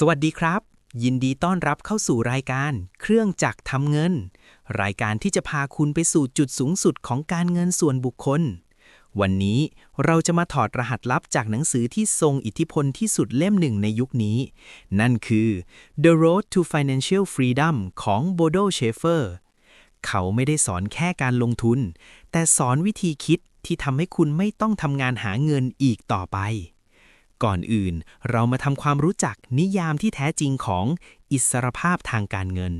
สวัสดีครับ ยินดีต้อนรับเข้าสู่รายการ เครื่องจักรทำเงิน รายการที่จะพาคุณไปสู่จุดสูงสุดของการเงินส่วนบุคคล วันนี้เราจะมาถอดรหัสลับจากหนังสือที่ทรงอิทธิพลที่สุดเล่มหนึ่งในยุคนี้ นั่นคือ The Road to Financial Freedom ของ Bodo Schaefer เขาไม่ได้สอนแค่การลงทุน แต่สอนวิธีคิดที่ทำให้คุณไม่ต้องทำงานหาเงินอีกต่อไป ก่อนอื่น เรามาทำความรู้จักนิยามที่แท้จริงของอิสรภาพทางการเงิน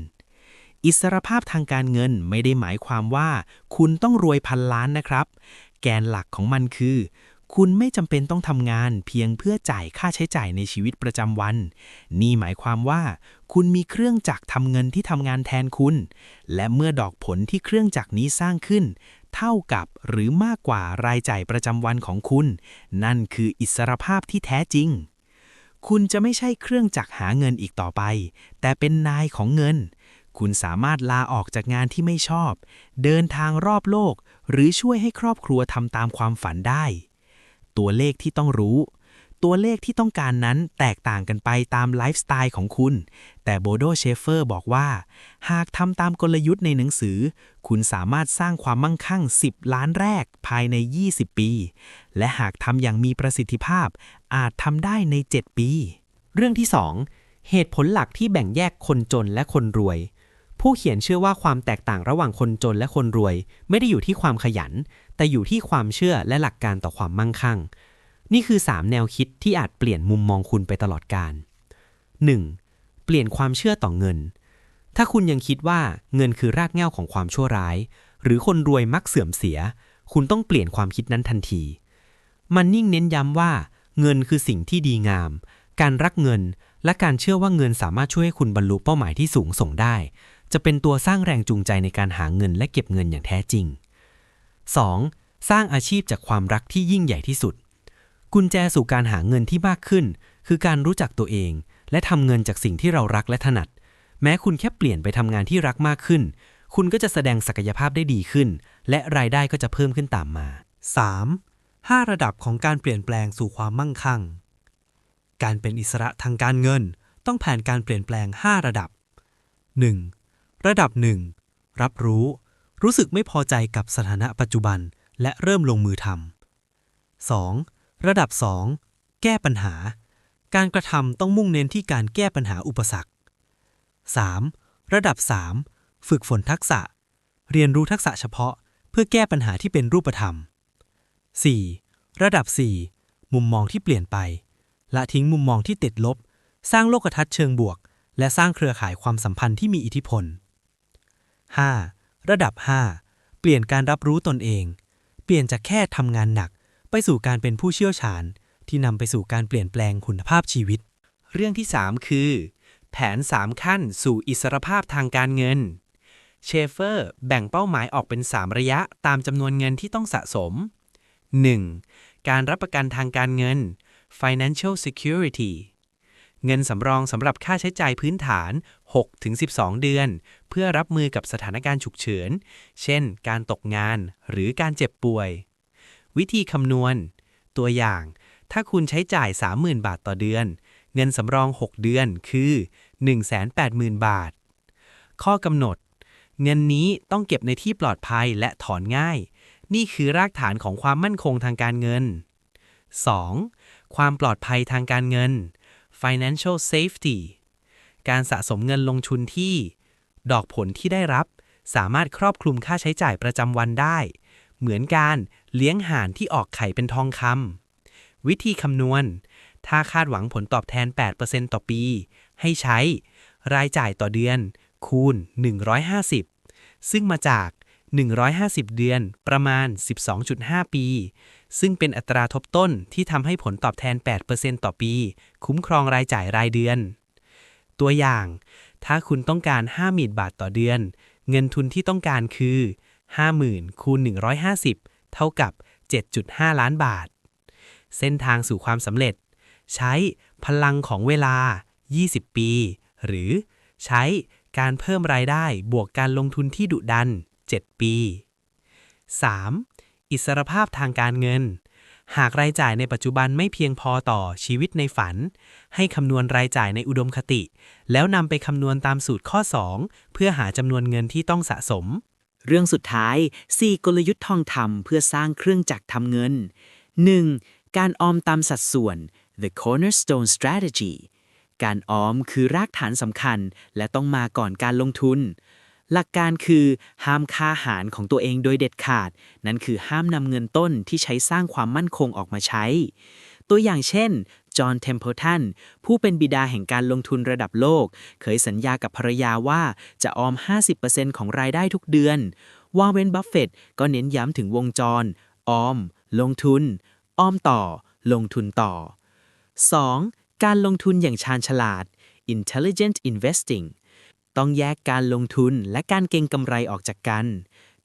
อิสรภาพทางการเงินไม่ได้หมายความว่า คุณต้องรวยพันล้านนะครับ แกนหลักของมันคือ คุณไม่จำเป็นต้องทำงานเพียงเพื่อจ่ายค่าใช้จ่ายในชีวิตประจำวัน นี่หมายความว่า คุณมีเครื่องจักรทำเงินที่ทำงานแทนคุณ และเมื่อดอกผลที่เครื่องจักรนี้สร้างขึ้น เท่ากับหรือมากกว่ารายจ่ายประจำวันของคุณ นั่นคืออิสรภาพที่แท้จริง คุณจะไม่ใช่เครื่องจักรหาเงินอีกต่อไป แต่เป็นนายของเงิน คุณสามารถลาออกจากงานที่ไม่ชอบ เดินทางรอบโลก หรือช่วยให้ครอบครัวทำตามความฝันได้ ตัวเลขที่ต้องรู้ ตัวเลขที่ต้องการนั้นแตกต่างกันไปตามไลฟ์สไตล์ของคุณ แต่โบโดเชฟเฟอร์บอกว่า หากทำตามกลยุทธ์ในหนังสือ คุณสามารถสร้างความมั่งคั่ง 10 ล้านแรกภายใน 20 ปี และหากทำอย่างมีประสิทธิภาพ อาจทำได้ใน 7 ปี เรื่องที่ 2 เหตุผลหลักที่แบ่งแยกคนจนและคนรวย ผู้เขียนเชื่อว่าความแตกต่างระหว่างคนจนและคนรวย ไม่ได้อยู่ที่ความขยัน แต่อยู่ที่ความเชื่อและหลักการต่อความมั่งคั่ง นี่คือ 3 แนวคิดที่อาจเปลี่ยนมุมมองคุณไปตลอดกาล 1. เปลี่ยนความเชื่อต่อเงิน ถ้าคุณยังคิดว่าเงินคือรากเหง้าของความชั่วร้าย หรือคนรวยมักเสื่อมเสีย คุณต้องเปลี่ยนความคิดนั้นทันที มันยิ่งเน้นย้ำว่า เงินคือสิ่งที่ดีงาม การรักเงินและการเชื่อว่าเงินสามารถช่วยให้คุณบรรลุเป้าหมายที่สูงส่งได้ จะเป็นตัวสร้างแรงจูงใจในการหาเงินและเก็บเงินอย่างแท้จริง 2. สร้างอาชีพจากความรักที่ยิ่งใหญ่ที่สุด กุญแจสู่การหาเงินที่มากขึ้น คือการรู้จักตัวเอง และทำเงินจากสิ่งที่เรารักและถนัด แม้คุณแค่เปลี่ยนไปทำงานที่รักมากขึ้น คุณก็จะแสดงศักยภาพได้ดีขึ้น และรายได้ก็จะเพิ่มขึ้นตามมา 3. 5 ระดับของการเปลี่ยนแปลงสู่ความมั่งคั่ง การเป็นอิสระทางการเงิน ต้องผ่านการเปลี่ยนแปลง 5 ระดับ 1. ระดับ 1 รับรู้ รู้สึกไม่พอใจกับสถานะปัจจุบัน และเริ่มลงมือทำ 2. ระดับ 2 แก้ปัญหา การกระทำต้องมุ่งเน้นที่การแก้ปัญหาอุปสรรค 3. ระดับ 3 ฝึกฝนทักษะ เรียนรู้ทักษะเฉพาะ เพื่อแก้ปัญหาที่เป็นรูปธรรม 4. ระดับ 4 มุมมองที่เปลี่ยนไป ละทิ้งมุมมองที่ติดลบ สร้างโลกทัศน์เชิงบวก และสร้างเครือข่ายความสัมพันธ์ที่มีอิทธิพล 5. ระดับ 5 เปลี่ยนการรับรู้ตนเอง เปลี่ยนจากแค่ทำงานหนัก ไปสู่การเป็นผู้เชี่ยวชาญ ที่นำไปสู่การเปลี่ยนแปลงคุณภาพชีวิต เรื่องที่ 3 คือ แผน 3 ขั้นสู่อิสรภาพทางการเงิน เชฟเฟอร์ แบ่งเป้าหมายออกเป็น 3 ระยะตามจำนวนเงินที่ต้องสะสม 1. การรับประกันทางการเงิน financial security เงินสำรองสำหรับค่าใช้จ่ายพื้นฐาน 6-12 เดือน เพื่อรับมือกับสถานการณ์ฉุกเฉิน เช่น การตกงานหรือการเจ็บป่วย วิธีคำนวณ ตัวอย่าง ถ้าคุณใช้จ่าย 30,000 บาทต่อเดือน เงินสำรอง 6 เดือนคือ 180,000 บาท ข้อกำหนด เงินนี้ต้องเก็บในที่ปลอดภัยและถอนง่าย นี่คือรากฐานของความมั่นคงทางการเงิน 2. ความปลอดภัยทางการเงิน financial safety การสะสมเงินลงทุนที่ ดอกผลที่ได้รับ สามารถครอบคลุมค่าใช้จ่ายประจำวันได้ เหมือนการเลี้ยงห่านที่ออกไข่เป็นทองคำวิธีคำนวณ ถ้าคาดหวังผลตอบแทน 8%ต่อปี ให้ใช้ รายจ่ายต่อเดือน คูณ 150 ซึ่งมาจาก 150 เดือนประมาณ 12.5 ปี ซึ่งเป็นอัตราทบต้นที่ทำให้ผลตอบแทน 8%ต่อปี คุ้มครองรายจ่ายรายเดือน ตัวอย่าง ถ้าคุณต้องการ 50,000 บาทต่อเดือน เงินทุนที่ต้องการคือ 50,000คูณ150 เท่ากับ 7.5 ล้านบาท เส้นทางสู่ความสำเร็จ ใช้พลังของเวลา 20 ปี หรือใช้การเพิ่มรายได้บวกการลงทุนที่ดุดัน 7 ปี 3. อิสรภาพทางการเงิน หากรายจ่ายในปัจจุบันไม่เพียงพอต่อชีวิตในฝัน ให้คำนวณรายจ่ายในอุดมคติ แล้วนำไปคำนวณตามสูตรข้อ 2 เพื่อหาจำนวนเงินที่ต้องสะสม เรื่องสุดท้าย 4 กลยุทธ์ทองคำเพื่อสร้างเครื่องจักรทำเงิน 1. การออมตามสัดส่วน the cornerstone strategy การออมคือรากฐานสำคัญ และต้องมาก่อนการลงทุน หลักการคือ ห้ามค่าหารของตัวเองโดยเด็ดขาด นั่นคือห้ามนำเงินต้นที่ใช้สร้างความมั่นคงออกมาใช้ ตัวอย่างเช่นจอห์นเทมเพิลตันผู้เป็นบิดาแห่งการลงทุนระดับโลก เคยสัญญากับภรรยาว่าจะออม 50%ของรายได้ทุกเดือน วาเวนบัฟเฟตก็เน้นย้ำถึงวงจร ออม ลงทุน ออมต่อ ลงทุนต่อ 2. การลงทุนอย่างชาญฉลาด intelligent investing ต้องแยกการลงทุนและการเก็งกำไรออกจากกัน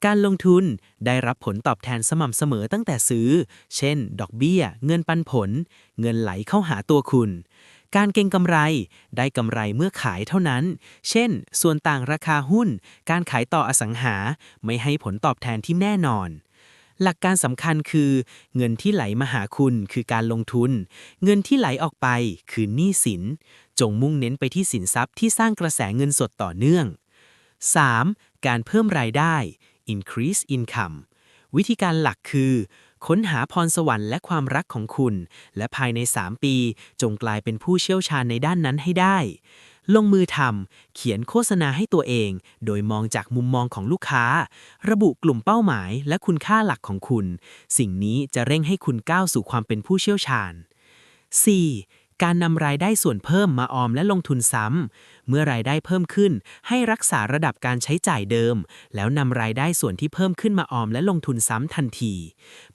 การลงทุนได้รับผลตอบแทนสม่ำเสมอตั้งแต่ซื้อ เช่น ดอกเบี้ย เงินปันผล เงินไหลเข้าหาตัวคุณ การเก็งกำไร ได้กำไรเมื่อขายเท่านั้น เช่น ส่วนต่างราคาหุ้น การขายต่ออสังหา ไม่ให้ผลตอบแทนที่แน่นอน หลักการสำคัญคือ เงินที่ไหลมาหาคุณคือการลงทุน เงินที่ไหลออกไปคือหนี้สิน จงมุ่งเน้นไปที่สินทรัพย์ที่สร้างกระแสเงินสดต่อเนื่อง 3. การเพิ่มรายได้ increase income วิธีการหลักคือ ค้นหาพรสวรรค์และความรักของคุณ และภายใน 3 ปี จงกลายเป็นผู้เชี่ยวชาญในด้านนั้นให้ได้ ลงมือทำเขียนโฆษณาให้ตัวเอง โดยมองจากมุมมองของลูกค้า ระบุกลุ่มเป้าหมายและคุณค่าหลักของคุณ สิ่งนี้จะเร่งให้คุณก้าวสู่ความเป็นผู้เชี่ยวชาญ 4. การนำรายได้ส่วนเพิ่มมาออมและลงทุนซ้ำ เมื่อรายได้เพิ่มขึ้น ให้รักษาระดับการใช้จ่ายเดิม แล้วนำรายได้ส่วนที่เพิ่มขึ้นมาออมและลงทุนซ้ำทันที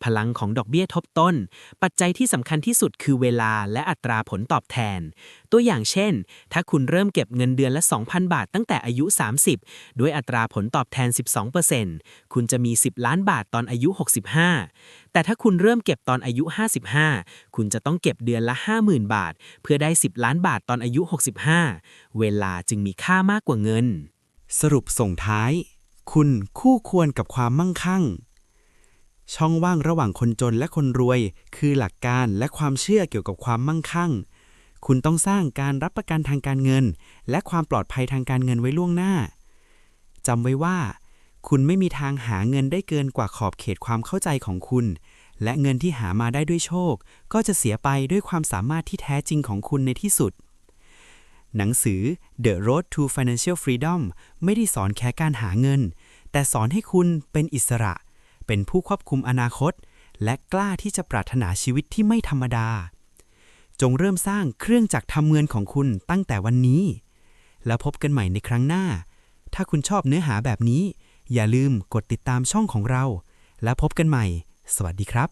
พลังของดอกเบี้ยทบต้น ปัจจัยที่สำคัญที่สุดคือเวลาและอัตราผลตอบแทน ตัวอย่างเช่น ถ้าคุณเริ่มเก็บเงินเดือนละ 2,000 บาทตั้งแต่อายุ 30 ด้วยอัตราผลตอบแทน 12%คุณจะมี 10 ล้านบาทตอนอายุ 65 แต่ถ้าคุณเริ่มเก็บตอนอายุ 55 คุณจะต้องเก็บเดือนละ 50,000 บาท เพื่อได้ 10 ล้านบาทตอนอายุ 65เวลาจึงมีค่ามากกว่าเงิน สรุปส่งท้าย คุณคู่ควรกับความมั่งคั่ง ช่องว่างระหว่างคนจนและคนรวย คือหลักการและความเชื่อเกี่ยวกับความมั่งคั่ง คุณต้องสร้างการรับประกันทางการเงิน และความปลอดภัยทางการเงินไว้ล่วงหน้าจำไว้ว่า คุณไม่มีทางหาเงินได้เกินกว่าขอบเขตความเข้าใจของคุณ และเงินที่หามาได้ด้วยโชค ก็จะเสียไปด้วยความสามารถที่แท้จริงของคุณในที่สุด หนังสือ The Road to Financial Freedom ไม่ได้สอนแค่การหาเงิน แต่สอนให้คุณเป็นอิสระ เป็นผู้ควบคุมอนาคต และกล้าที่จะปรารถนาชีวิตที่ไม่ธรรมดา จงเริ่มสร้างเครื่องจักรทำเงินของคุณตั้งแต่วันนี้ แล้วพบกันใหม่ในครั้งหน้า ถ้าคุณชอบเนื้อหาแบบนี้ อย่าลืมกดติดตามช่องของเรา แล้วพบกันใหม่ สวัสดีครับ